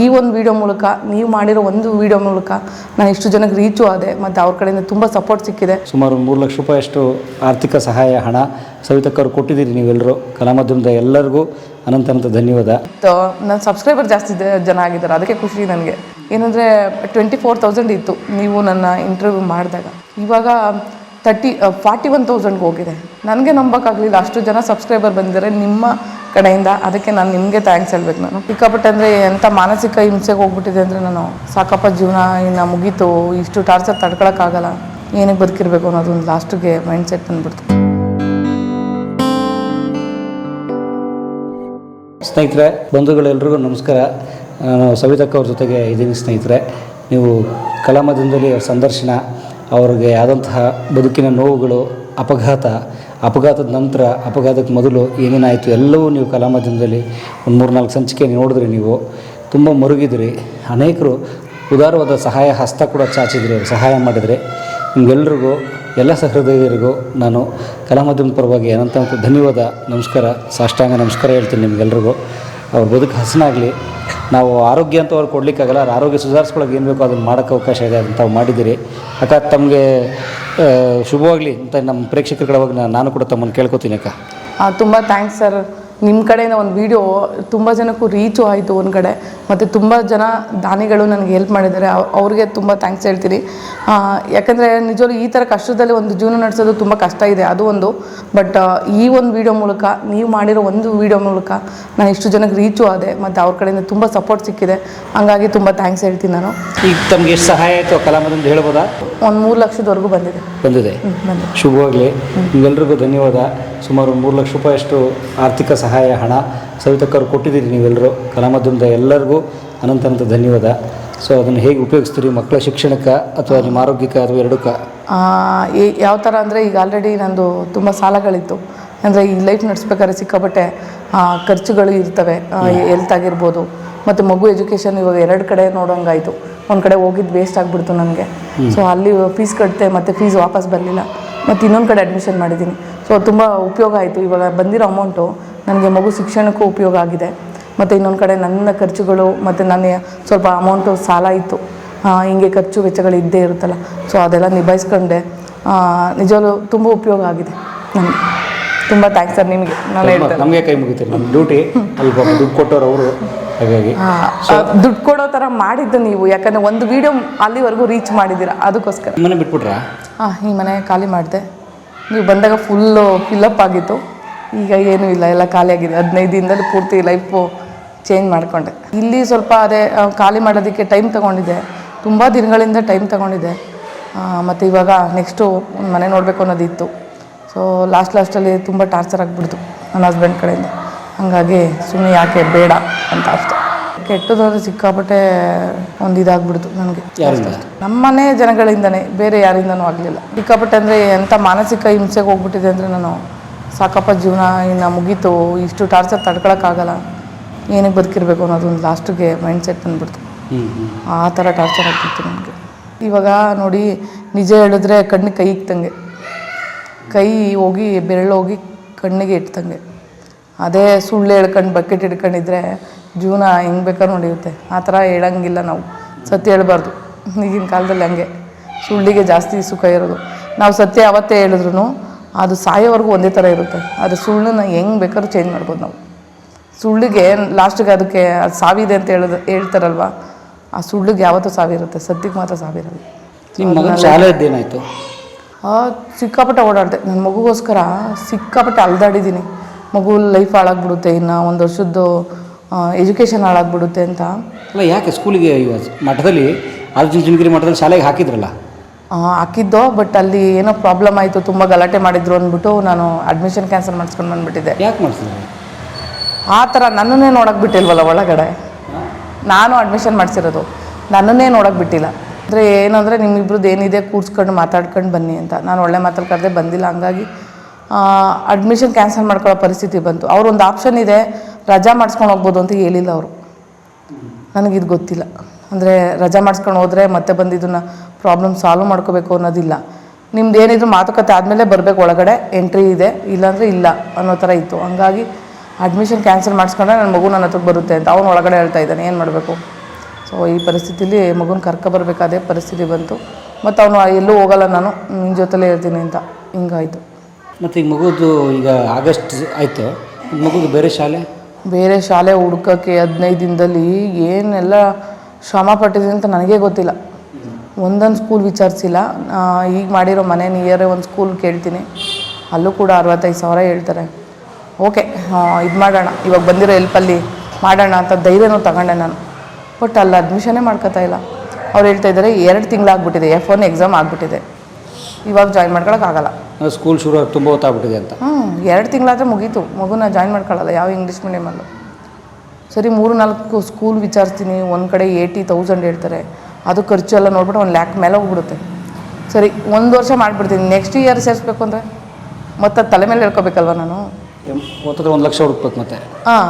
ಈ ಒಂದು ವಿಡಿಯೋ ಮೂಲಕ ನೀವು ಮಾಡಿರೋ ಒಂದು ವಿಡಿಯೋ ಮೂಲಕ ನಾನು ಇಷ್ಟು ಜನಕ್ಕೆ ರೀಚು ಆದೆ ಮತ್ತು ಅವ್ರ ಕಡೆಯಿಂದ ತುಂಬ ಸಪೋರ್ಟ್ ಸಿಕ್ಕಿದೆ. ಸುಮಾರು ಮೂರು ಲಕ್ಷ ರೂಪಾಯಿಯಷ್ಟು ಆರ್ಥಿಕ ಸಹಾಯ ಹಣ ಸವಿತಕ್ಕವ್ರು ಕೊಟ್ಟಿದ್ದೀರಿ ನೀವೆಲ್ಲರೂ ಕಲಾ ಮಾಧ್ಯಮದ ಎಲ್ಲರಿಗೂ ಅನಂತ ಅನಂತ ಧನ್ಯವಾದ. ನನ್ನ ಸಬ್ಸ್ಕ್ರೈಬರ್ ಜಾಸ್ತಿ ಜನ ಆಗಿದ್ದಾರೆ. ಅದಕ್ಕೆ ಖುಷಿ ನನಗೆ. ಏನಂದರೆ ಟ್ವೆಂಟಿ ಫೋರ್ ತೌಸಂಡ್ ಇತ್ತು ನೀವು ನನ್ನ ಇಂಟರ್ವ್ಯೂ ಮಾಡಿದಾಗ. ಇವಾಗ ತರ್ಟಿ ಫಾರ್ಟಿ ಒನ್ ತೌಸಂಡ್ಗೆ ಹೋಗಿದೆ. ನನಗೆ ನಂಬೋಕ್ಕಾಗಲಿಲ್ಲ. ಅಷ್ಟು ಜನ ಸಬ್ಸ್ಕ್ರೈಬರ್ ಬಂದಿದ್ದಾರೆ ನಿಮ್ಮ ಕಡೆಯಿಂದ. ಅದಕ್ಕೆ ನಾನು ನಿಮಗೆ ಥ್ಯಾಂಕ್ಸ್ ಹೇಳ್ಬೇಕು ನಾನು. ಸಿಕ್ಕಾಪಟ್ಟೆ ಅಂದರೆ ಎಂಥ ಮಾನಸಿಕ ಹಿಂಸೆಗೆ ಹೋಗ್ಬಿಟ್ಟಿದೆ ಅಂದರೆ ನಾನು ಸಾಕಪ್ಪ ಜೀವನ ಇನ್ನು ಮುಗೀತು. ಇಷ್ಟು ಟಾರ್ಚರ್ ತಡ್ಕೊಳಕ್ಕಾಗಲ್ಲ. ಏನಕ್ಕೆ ಬದುಕಿರಬೇಕು ಅನ್ನೋದು ಒಂದು ಲಾಸ್ಟಿಗೆ ಮೈಂಡ್ ಸೆಟ್ ಬಂದ್ಬಿಡ್ತು. ಸ್ನೇಹಿತರೆ, ಬಂಧುಗಳೆಲ್ರಿಗೂ ನಮಸ್ಕಾರ. ನಾನು ಸವಿತಕ್ಕ ಅವ್ರ ಜೊತೆಗೆ ಇದ್ದೀನಿ ಸ್ನೇಹಿತರೆ. ನೀವು ಕಲಾಮದಿಂದಲೇ ಸಂದರ್ಶನ ಅವ್ರಿಗೆ ಆದಂತಹ ಬದುಕಿನ ನೋವುಗಳು, ಅಪಘಾತ, ಅಪಘಾತದ ನಂತರ ಅಪಘಾತಕ್ಕೆ ಮೊದಲು ಏನೇನಾಯಿತು ಎಲ್ಲವೂ ನೀವು ಕಲಾ ಮಾಧ್ಯಮದಲ್ಲಿ ಒಂದು ಮೂರು ನಾಲ್ಕು ಸಂಚಿಕೆ ನೋಡಿದ್ರಿ ನೀವು. ತುಂಬ ಮರುಗಿದ್ರಿ. ಅನೇಕರು ಉದಾರವಾದ ಸಹಾಯ, ಹಸ್ತ ಕೂಡ ಚಾಚಿದ್ರಿ ಸಹಾಯ ಮಾಡಿದರೆ. ನಿಮಗೆಲ್ಲರಿಗೂ ಎಲ್ಲ ಸಹೃದಯರಿಗೂ ನಾನು ಕಲಾ ಮಾಧ್ಯಮದ ಪರವಾಗಿ ಅನಂತ ಧನ್ಯವಾದ, ನಮಸ್ಕಾರ, ಸಾಷ್ಟಾಂಗ ನಮಸ್ಕಾರ ಹೇಳ್ತೀನಿ ನಿಮಗೆಲ್ಲರಿಗೂ ಅವ್ರ ಬದುಕು ಹಸನಾಗಲಿ. ನಾವು ಆರೋಗ್ಯ ಅಂತ ಅವ್ರು ಕೊಡಲಿಕ್ಕಾಗಲ್ಲ ಆರೋಗ್ಯ ಸುಧಾರಿಸ್ಕೊಳ್ಳೋಕೆ ಏನು ಬೇಕೋ ಅದನ್ನು ಮಾಡೋಕ್ಕೆ ಅವಕಾಶ ಇದೆ ಅಂತ ತಾವು ಮಾಡಿದ್ದೀರಿ. ಅಕ್ಕ, ತಮಗೆ ಶುಭವಾಗಲಿ ಅಂತ ನಮ್ಮ ಪ್ರೇಕ್ಷಕರ ನಾನು ಕೂಡ ತಮ್ಮನ್ನು ಕೇಳ್ಕೊತೀನಿ ಅಕ್ಕ. ತುಂಬ ಥ್ಯಾಂಕ್ಸ್ ಸರ್ ನಿಮ್ಮ ಕಡೆಯಿಂದ ಒಂದು ವೀಡಿಯೋ ತುಂಬ ಜನಕ್ಕೂ ರೀಚು ಆಯಿತು ಒಂದು ಕಡೆ. ಮತ್ತು ತುಂಬ ಜನ ದಾನಿಗಳು ನನಗೆ ಹೆಲ್ಪ್ ಮಾಡಿದ್ದಾರೆ. ಅವ್- ಅವ್ರಿಗೆ ತುಂಬ ಥ್ಯಾಂಕ್ಸ್ ಹೇಳ್ತೀನಿ. ಯಾಕಂದರೆ ನಿಜವಾಗ್ಲೂ ಈ ಥರ ಕಷ್ಟದಲ್ಲಿ ಒಂದು ಜೀವನ ನಡೆಸೋದು ತುಂಬ ಕಷ್ಟ ಇದೆ. ಅದು ಒಂದು. ಬಟ್ ಈ ಒಂದು ವಿಡಿಯೋ ಮೂಲಕ ನೀವು ಮಾಡಿರೋ ಒಂದು ವಿಡಿಯೋ ಮೂಲಕ ನಾನು ಇಷ್ಟು ಜನಕ್ಕೆ ರೀಚು ಆದೆ. ಮತ್ತು ಅವ್ರ ಕಡೆಯಿಂದ ತುಂಬ ಸಪೋರ್ಟ್ ಸಿಕ್ಕಿದೆ. ಹಂಗಾಗಿ ತುಂಬ ಥ್ಯಾಂಕ್ಸ್ ಹೇಳ್ತೀನಿ ನಾನು. ಈಗ ತಮಗೆ ಎಷ್ಟು ಸಹಾಯ ಆಯಿತು ಕಲಾಮದಿಂದ ಹೇಳ್ಬೋದಾ? ಒಂದು ಮೂರು ಲಕ್ಷದವರೆಗೂ ಬಂದಿದೆ. ಬಂದಿದೆ. ಶುಭವಾಗಲಿ. ನಿಮ್ಗೆಲ್ರಿಗೂ ಧನ್ಯವಾದ. ಸುಮಾರು ಮೂರು ಲಕ್ಷ ರೂಪಾಯಿಯಷ್ಟು ಆರ್ಥಿಕ ಸಹಾಯ ಹಣ ಸವಿತಕ್ಕವ್ರು ಕೊಟ್ಟಿದ್ದೀರಿ ನೀವೆಲ್ಲರೂ ಕಲಾಮಾಧ್ಯಮದ ಎಲ್ಲರಿಗೂ ಅನಂತ ಅನಂತ ಧನ್ಯವಾದ. ಸೊ ಅದನ್ನು ಹೇಗೆ ಉಪಯೋಗಿಸ್ತೀರಿ? ಮಕ್ಕಳ ಶಿಕ್ಷಣಕ್ಕೆ ಅಥವಾ ನಿಮ್ಮ ಆರೋಗ್ಯಕ್ಕೆ ಅಥವಾ ಎರಡಕ್ಕೆ? ಯಾವ ಥರ ಅಂದರೆ ಈಗ ಆಲ್ರೆಡಿ ನಂದು ತುಂಬ ಸಾಲಗಳಿತ್ತು. ಅಂದರೆ ಈ ಲೈಫ್ ನಡೆಸ್ಬೇಕಾದ್ರೆ ಸಿಕ್ಕಾಪಟ್ಟೆ ಖರ್ಚುಗಳು ಇರ್ತವೆ. ಹೆಲ್ತ್ ಆಗಿರ್ಬೋದು. ಮತ್ತು ಮಗು ಎಜುಕೇಷನ್ ಇವಾಗ ಎರಡು ಕಡೆ ನೋಡೋಂಗಾಯಿತು. ಒಂದು ಕಡೆ ಹೋಗಿದ್ದು ವೇಸ್ಟ್ ಆಗಿಬಿಡ್ತು ನನಗೆ. ಸೊ ಅಲ್ಲಿ ಫೀಸ್ ಕಟ್ಟಿದೆ ಮತ್ತು ಫೀಸ್ ವಾಪಸ್ ಬರಲಿಲ್ಲ. ಮತ್ತು ಇನ್ನೊಂದು ಕಡೆ ಅಡ್ಮಿಷನ್ ಮಾಡಿದ್ದೀನಿ. ಸೊ ತುಂಬ ಉಪಯೋಗ ಆಯಿತು. ಇವಾಗ ಬಂದಿರೋ ಅಮೌಂಟು ನನಗೆ ಮಗು ಶಿಕ್ಷಣಕ್ಕೂ ಉಪಯೋಗ ಆಗಿದೆ. ಮತ್ತು ಇನ್ನೊಂದು ಕಡೆ ನನ್ನ ಖರ್ಚುಗಳು ಮತ್ತು ನನ್ನ ಸ್ವಲ್ಪ ಅಮೌಂಟು ಸಾಲ ಇತ್ತು. ಹಿಂಗೆ ಖರ್ಚು ವೆಚ್ಚಗಳು ಇದ್ದೇ ಇರುತ್ತಲ್ಲ. ಸೊ ಅದೆಲ್ಲ ನಿಭಾಯಿಸ್ಕೊಂಡೆ. ನಿಜವಾಗ್ಲು ತುಂಬ ಉಪಯೋಗ ಆಗಿದೆ ನನಗೆ. ತುಂಬ ಥ್ಯಾಂಕ್ಸ್ ಸರ್ ನಿಮಗೆ. ನಾನು ಹೇಳ್ತೇನೆ. ನಮಗೆ ಕೈ ಮುಗಿತೀರಿ ನಮ್ಮ ಡ್ಯೂಟಿ ದುಡ್ಡು ಕೊಟ್ಟವ್ರು ಅವರು ಹಾಗಾಗಿ ದುಡ್ಡು ಕೊಡೋ ಥರ ಮಾಡಿದ್ದು ನೀವು. ಯಾಕಂದರೆ ಒಂದು ವಿಡಿಯೋ ಅಲ್ಲಿವರೆಗೂ ರೀಚ್ ಮಾಡಿದ್ದೀರಾ. ಅದಕ್ಕೋಸ್ಕರ. ಮನೆ ಬಿಟ್ಬಿಟ್ರಾ? ಹಾಂ ಈ ಮನೆ ಖಾಲಿ ಮಾಡಿದೆ. ನೀವು ಬಂದಾಗ ಫುಲ್ಲು ಫಿಲ್ಲಪ್ ಆಗಿತ್ತು. ಈಗ ಏನೂ ಇಲ್ಲ ಎಲ್ಲ ಖಾಲಿಯಾಗಿದೆ. ಆಗಿದೆ ಹದಿನೈದು ದಿನದಲ್ಲಿ ಪೂರ್ತಿ ಲೈಫು ಚೇಂಜ್ ಮಾಡಿಕೊಂಡೆ. ಇಲ್ಲಿ ಸ್ವಲ್ಪ ಅದೇ ಖಾಲಿ ಮಾಡೋದಕ್ಕೆ ಟೈಮ್ ತೊಗೊಂಡಿದ್ದೆ. ತುಂಬ ದಿನಗಳಿಂದ ಟೈಮ್ ತಗೊಂಡಿದೆ ಮತ್ತು ಇವಾಗ ನೆಕ್ಸ್ಟು ಒಂದು ಮನೆ ನೋಡಬೇಕು ಅನ್ನೋದಿತ್ತು. ಸೊ ಲಾಸ್ಟ್ ಲಾಸ್ಟಲ್ಲಿ ತುಂಬ ಟಾರ್ಚರ್ ಆಗಿಬಿಡ್ತು ನನ್ನ ಹಸ್ಬೆಂಡ್ ಕಡೆಯಿಂದ. ಹಾಗಾಗಿ ಸುಮ್ಮನೆ ಯಾಕೆ ಬೇಡ ಅಂತ ಅಷ್ಟೆ. ಕೆಟ್ಟದವ್ರು ಸಿಕ್ಕಾಪಟ್ಟೆ ಒಂದು ಇದಾಗ್ಬಿಡ್ತು ನನಗೆ. ನಮ್ಮನೆ ನಮ್ಮ ಮನೆ ಜನಗಳಿಂದನೇ ಬೇರೆ ಯಾರಿಂದನೂ ಆಗಲಿಲ್ಲ. ಸಿಕ್ಕಾಪಟ್ಟೆ ಅಂದರೆ ಎಂಥ ಮಾನಸಿಕ ಹಿಂಸೆಗೆ ಹೋಗ್ಬಿಟ್ಟಿದೆ ಅಂದರೆ ನಾನು ಸಾಕಪ್ಪ ಜೀವನ ಇನ್ನು ಮುಗೀತು ಇಷ್ಟು ಟಾರ್ಚರ್ ತಡ್ಕೊಳಕ್ಕಾಗಲ್ಲ. ಏನಕ್ಕೆ ಬದುಕಿರಬೇಕು ಅನ್ನೋದು ಒಂದು ಲಾಸ್ಟಿಗೆ ಮೈಂಡ್ ಸೆಟ್ ಬಂದ್ಬಿಡ್ತು ಆ ಥರ ಟಾರ್ಚರ್ ಆಗ್ತಿತ್ತು ನನಗೆ. ಇವಾಗ ನೋಡಿ ನಿಜ ಹೇಳಿದ್ರೆ ಕಣ್ಣಿಗೆ ಕೈ ಇಕ್ತಂಗೆ. ಕೈ ಹೋಗಿ ಬೆರಳು ಹೋಗಿ ಕಣ್ಣಿಗೆ ಇಟ್ಟಂಗೆ ಅದೇ ಸುಳ್ಳು ಹೇಳ್ಕೊಂಡು ಬಕೆಟ್ ಹಿಡ್ಕೊಂಡಿದ್ರೆ ಜೀವನ ಹೆಂಗೆ ಬೇಕಾದ್ರೂ ನಡೆಯುತ್ತೆ ಆ ಥರ ಹೇಳಂಗಿಲ್ಲ ನಾವು. ಸತ್ಯ ಹೇಳ್ಬಾರ್ದು. ಈಗಿನ ಕಾಲದಲ್ಲಿ ಹಂಗೆ. ಸುಳ್ಳಿಗೆ ಜಾಸ್ತಿ ಸುಖ ಇರೋದು. ನಾವು ಸತ್ಯ ಅವತ್ತೇ ಹೇಳಿದ್ರು ಅದು ಸಾಯೋವರೆಗೂ ಒಂದೇ ಥರ ಇರುತ್ತೆ. ಅದು ಸುಳ್ಳನ್ನ ಹೆಂಗೆ ಬೇಕಾದ್ರೂ ಚೇಂಜ್ ಮಾಡ್ಬೋದು ನಾವು. ಸುಳ್ಳಿಗೆ ಲಾಸ್ಟಿಗೆ ಅದಕ್ಕೆ ಅದು ಸಾವಿದೆ ಅಂತ ಹೇಳೋದು ಹೇಳ್ತಾರಲ್ವ? ಆ ಸುಳ್ಳಿಗೆ ಯಾವತ್ತೂ ಸಾವಿರುತ್ತೆ. ಸದ್ಯಕ್ಕೆ ಮಾತ್ರ ಸಾವಿರಲ್ಲ. ನಿಮ್ಮ ಮಗನ ಸಿಕ್ಕಾಪಟ್ಟೆ ಓಡಾಡಿದೆ. ನನ್ನ ಮಗುಗೋಸ್ಕರ ಸಿಕ್ಕಾಪಟ್ಟೆ ಅಲ್ದಾಡಿದ್ದೀನಿ. ಮಗು ಲೈಫ್ ಹಾಳಾಗ್ಬಿಡುತ್ತೆ. ಇನ್ನು ಒಂದು ವರ್ಷದ್ದು ಎಜುಕೇಷನ್ ಹಾಳಾಗ್ಬಿಡುತ್ತೆ ಅಂತ. ಅಲ್ಲ ಯಾಕೆ ಸ್ಕೂಲಿಗೆ ಮಠದಲ್ಲಿ ಆಲೋಚನೆ ಮಠದಲ್ಲಿ ಶಾಲೆಗೆ ಹಾಕಿದ್ರಲ್ಲ? ಹಾಕಿದ್ದೋ ಬಟ್ ಅಲ್ಲಿ ಏನೋ ಪ್ರಾಬ್ಲಮ್ ಆಯಿತು ತುಂಬ ಗಲಾಟೆ ಮಾಡಿದ್ರು ಅಂದ್ಬಿಟ್ಟು ನಾನು ಅಡ್ಮಿಷನ್ ಕ್ಯಾನ್ಸಲ್ ಮಾಡಿಸ್ಕೊಂಡು ಬಂದ್ಬಿಟ್ಟಿದ್ದೆ. ಯಾಕೆ ಆ ಥರ ನನ್ನನ್ನೇ ನೋಡೋಕೆ ಬಿಟ್ಟಿಲ್ವಲ್ಲ ಒಳಗಡೆ? ನಾನು ಅಡ್ಮಿಷನ್ ಮಾಡಿಸಿರೋದು. ನನ್ನನ್ನೇ ನೋಡೋಕೆ ಬಿಟ್ಟಿಲ್ಲ. ಅಂದರೆ ಏನಂದರೆ ನಿಮ್ಮಿಬ್ರದ್ದು ಏನಿದೆ ಕೂರ್ಸ್ಕೊಂಡು ಮಾತಾಡ್ಕೊಂಡು ಬನ್ನಿ ಅಂತ. ನಾನು ಒಳ್ಳೆ ಮಾತಲ್ಲಿ ಕರೆದೇ ಬಂದಿಲ್ಲ. ಹಂಗಾಗಿ ಅಡ್ಮಿಷನ್ ಕ್ಯಾನ್ಸಲ್ ಮಾಡ್ಕೊಳ್ಳೋ ಪರಿಸ್ಥಿತಿ ಬಂತು. ಅವ್ರೊಂದು ಆಪ್ಷನ್ ಇದೆ ರಜಾ ಮಾಡಿಸ್ಕೊಂಡು ಹೋಗ್ಬೋದು ಅಂತ ಹೇಳಿಲ್ಲ ಅವರು. ನನಗಿದು ಗೊತ್ತಿಲ್ಲ. ಅಂದರೆ ರಜಾ ಮಾಡಿಸ್ಕೊಂಡು ಹೋದರೆ ಮತ್ತೆ ಬಂದಿದ್ದನ್ನು ಇದನ್ನು ಪ್ರಾಬ್ಲಮ್ ಸಾಲ್ವ್ ಮಾಡ್ಕೋಬೇಕು ಅನ್ನೋದಿಲ್ಲ. ನಿಮ್ದು ಏನಿದ್ರು ಮಾತುಕತೆ ಆದಮೇಲೆ ಬರಬೇಕು ಒಳಗಡೆ ಎಂಟ್ರಿ ಇದೆ ಇಲ್ಲಾಂದರೆ ಇಲ್ಲ ಅನ್ನೋ ಥರ ಇತ್ತು. ಹಂಗಾಗಿ ಅಡ್ಮಿಷನ್ ಕ್ಯಾನ್ಸಲ್ ಮಾಡಿಸ್ಕೊಂಡ್ರೆ ನನ್ನ ಮಗು ನನ್ನ ಹತ್ರಕ್ಕೆ ಬರುತ್ತೆ ಅಂತ ಅವನು ಒಳಗಡೆ ಹೇಳ್ತಾ ಇದ್ದಾನೆ ಏನು ಮಾಡಬೇಕು? ಸೊ ಈ ಪರಿಸ್ಥಿತಿಲಿ ಮಗುನ ಕರ್ಕೊಬರ್ಬೇಕಾದೇ ಪರಿಸ್ಥಿತಿ ಬಂತು. ಮತ್ತು ಅವನು ಎಲ್ಲೂ ಹೋಗಲ್ಲ ನಾನು ನಿನ್ನ ಜೊತೆಲೇ ಇರ್ತೀನಿ ಅಂತ. ಹಿಂಗಾಯಿತು. ಮತ್ತು ಈಗ ಮಗುದು ಈಗ ಆಗಸ್ಟ್ ಆಯಿತು. ಮಗುಗೆ ಬೇರೆ ಶಾಲೆ? ಬೇರೆ ಶಾಲೆ ಹುಡ್ಕೋಕ್ಕೆ ಹದಿನೈದು ದಿನದಲ್ಲಿ ಏನೆಲ್ಲ ಶ್ರಮ ಪಟ್ಟಿದೆ ಅಂತ ನನಗೇ ಗೊತ್ತಿಲ್ಲ. ಒಂದೊಂದು ಸ್ಕೂಲ್ ವಿಚಾರಿಸಿಲ್ಲ. ಈಗ ಮಾಡಿರೋ ಮನೆ ನಿಯರ್ ಒಂದು ಸ್ಕೂಲ್ ಕೇಳ್ತೀನಿ. ಅಲ್ಲೂ ಕೂಡ ಅರವತ್ತೈದು ಸಾವಿರ ಹೇಳ್ತಾರೆ. ಓಕೆ ಇದು ಮಾಡೋಣ. ಇವಾಗ ಬಂದಿರೋ ಹೆಲ್ಪಲ್ಲಿ ಮಾಡೋಣ ಅಂತ ಧೈರ್ಯನೂ ತಗೊಂಡೆ ನಾನು. ಬಟ್ ಅಲ್ಲಿ ಅಡ್ಮಿಷನೇ ಮಾಡ್ಕೋತಾ ಇಲ್ಲ. ಅವ್ರು ಹೇಳ್ತಾ ಇದ್ದಾರೆ ಎರಡು ತಿಂಗಳಾಗ್ಬಿಟ್ಟಿದೆ ಎಫ್ ಒನ್ ಎಕ್ಸಾಮ್ ಆಗಿಬಿಟ್ಟಿದೆ. ಇವಾಗ ಜಾಯಿನ್ ಮಾಡ್ಕೊಳಕ್ಕಾಗಲ್ಲ ಸ್ಕೂಲ್ ಶುರು ಆಗಿ ತುಂಬ ಹೊತ್ತಾಗ್ಬಿಟ್ಟಿದೆ ಅಂತ. ಹ್ಞೂ ಎರಡು ತಿಂಗಳಾದರೆ ಮುಗೀತು. ಮಗುನ ಜಾಯಿನ್ ಮಾಡ್ಕೊಳ್ಳಲ್ಲ ಯಾವ ಇಂಗ್ಲೀಷ್ ಮೀಡಿಯಮಲ್ಲೂ ಸರಿ ಮೂರು ನಾಲ್ಕು ಸ್ಕೂಲ್ ವಿಚಾರಿಸ್ತೀನಿ. ಒಂದು ಕಡೆ ಏಯ್ಟಿ ತೌಸಂಡ್ ಹೇಳ್ತಾರೆ. ಅದು ಖರ್ಚು ಎಲ್ಲ ನೋಡ್ಬಿಟ್ಟು ಒಂದು ಲ್ಯಾಕ್ ಮೇಲೆ ಹೋಗ್ಬಿಡುತ್ತೆ. ಸರಿ ಒಂದು ವರ್ಷ ಮಾಡಿಬಿಡ್ತೀನಿ. ನೆಕ್ಸ್ಟ್ ಇಯರ್ ಸೇರಿಸ್ಬೇಕು ಅಂದರೆ ಮತ್ತೆ ಅದ್ ತಲೆ ಮೇಲೆ ಹೇಳ್ಕೋಬೇಕಲ್ವ ನಾನು? ಓದಿದ್ರೆ ಒಂದು ಲಕ್ಷ ಹುಡುಕ್ಬೇಕು ಮತ್ತೆ. ಹಾಂ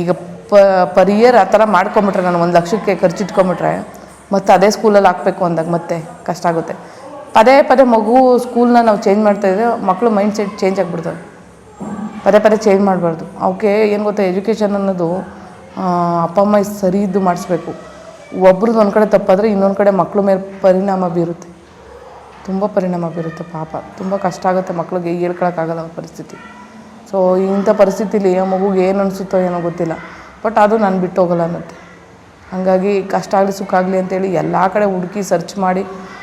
ಈಗ ಪ ಪರ್ ಇಯರ್ ಆ ಥರ ಮಾಡ್ಕೊಂಬಿಟ್ರೆ ನಾನು ಒಂದು ಲಕ್ಷಕ್ಕೆ ಖರ್ಚು ಖರ್ಚಿಟ್ಕೊಂಬಿಟ್ರೆ ಮತ್ತೆ ಅದೇ ಸ್ಕೂಲಲ್ಲಿ ಹಾಕ್ಬೇಕು ಅಂದಾಗ ಮತ್ತೆ ಕಷ್ಟ ಆಗುತ್ತೆ. ಪದೇ ಪದೇ ಮಗು ಸ್ಕೂಲ್ನ ನಾವು ಚೇಂಜ್ ಮಾಡ್ತಾಯಿದ್ರೆ ಮಕ್ಕಳು ಮೈಂಡ್ ಸೆಟ್ ಚೇಂಜ್ ಆಗಿಬಿಡ್ತವೆ. ಪದೇ ಪದೇ ಚೇಂಜ್ ಮಾಡಬಾರ್ದು. ಅವಕ್ಕೆ ಏನು ಗೊತ್ತಾ ಎಜುಕೇಷನ್ ಅನ್ನೋದು ಅಪ್ಪ ಅಮ್ಮ ಸರಿ ಇದ್ದು ಮಾಡಿಸ್ಬೇಕು. ಒಬ್ರದ್ದು ಒಂದು ಕಡೆ ತಪ್ಪಾದರೆ ಇನ್ನೊಂದು ಕಡೆ ಮಕ್ಕಳ ಮೇಲೆ ಪರಿಣಾಮ ಬೀರುತ್ತೆ. ತುಂಬ ಪರಿಣಾಮ ಬೀರುತ್ತೆ ಪಾಪ. ತುಂಬ ಕಷ್ಟ ಆಗುತ್ತೆ ಮಕ್ಳಿಗೆ ಹೇಳ್ಕೊಳಕ್ಕಾಗಲ್ಲ ಪರಿಸ್ಥಿತಿ. ಸೊ ಇಂಥ ಪರಿಸ್ಥಿತಿಲಿ ಆ ಮಗುಗೆ ಏನು ಅನಿಸುತ್ತೋ ಏನೋ ಗೊತ್ತಿಲ್ಲ. ಬಟ್ ಅದು ನಾನು ಬಿಟ್ಟು ಹೋಗಲ್ಲ ಅನ್ನತ್ತೆ. ಹಾಗಾಗಿ ಕಷ್ಟ ಆಗಲಿ ಸುಖ ಆಗಲಿ ಅಂತೇಳಿ ಎಲ್ಲ ಕಡೆ ಹುಡುಕಿ ಸರ್ಚ್ ಮಾಡಿ